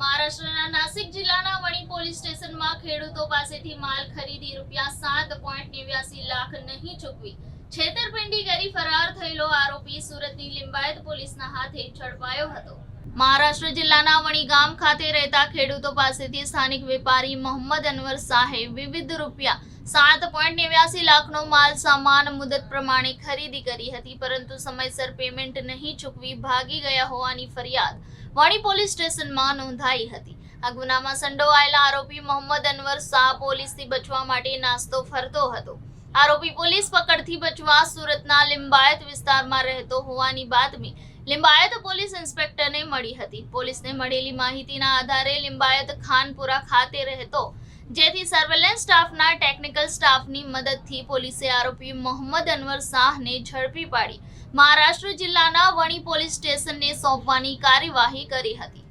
મહારાષ્ટ્રના નાસિક જિલ્લાના વણી પોલીસ સ્ટેશનમાં ખેડૂતો પાસેથી માલ ખરીદી રૂપિયા સાત પોઈન્ટ નેવ્યાસી લાખ નહીં ચૂકવી. છેતરપિંડી કરી ફરાર થયેલો આરોપી સુરતની લિંબાયત પોલીસના હાથે ઝડપાયો હતો. મહારાષ્ટ્ર જિલ્લાના વણી ગામ ખાતે રહેતા ખેડૂતો પાસેથી સ્થાનિક વેપારી મોહમ્મદ અનવર શાહે વિવિધ રૂપિયા સાત પોઈન્ટ નેવ્યાસી લાખનો માલ સામાન મુદત પ્રમાણે ખરીદી કરી હતી, પરંતુ સમયસર પેમેન્ટ નહીં ચૂકવી ભાગી ગયા હોવાની ફરિયાદ વણી પોલીસ સ્ટેશનમાં નોંધાઈ હતી. આ ગુનામાં સંડોવાયેલા આરોપી મોહમ્મદ અનવર શાહ પોલીસથી બચવા માટે નાસ્તો ફરતો હતો. આરોપી પોલીસ પકડથી બચવા સુરતના લિંબાયત વિસ્તારમાં રહેતો હોવાની બાતમી લિંબાયત પોલીસ ઇન્સ્પેક્ટરને મળી હતી. પોલીસને મળેલી માહિતીના આધારે લિંબાયત ખાનપુરા ખાતે રહેતો, જેથી સર્વેલન્સ સ્ટાફના ટેકનિકલ સ્ટાફની મદદથી પોલીસે આરોપી મોહમ્મદ અનવર શાહને ઝડપી પાડી. મહારાષ્ટ્ર જિલ્લાના વણી પોલીસ સ્ટેશનને સોંપવાની કાર્યવાહી કરી હતી.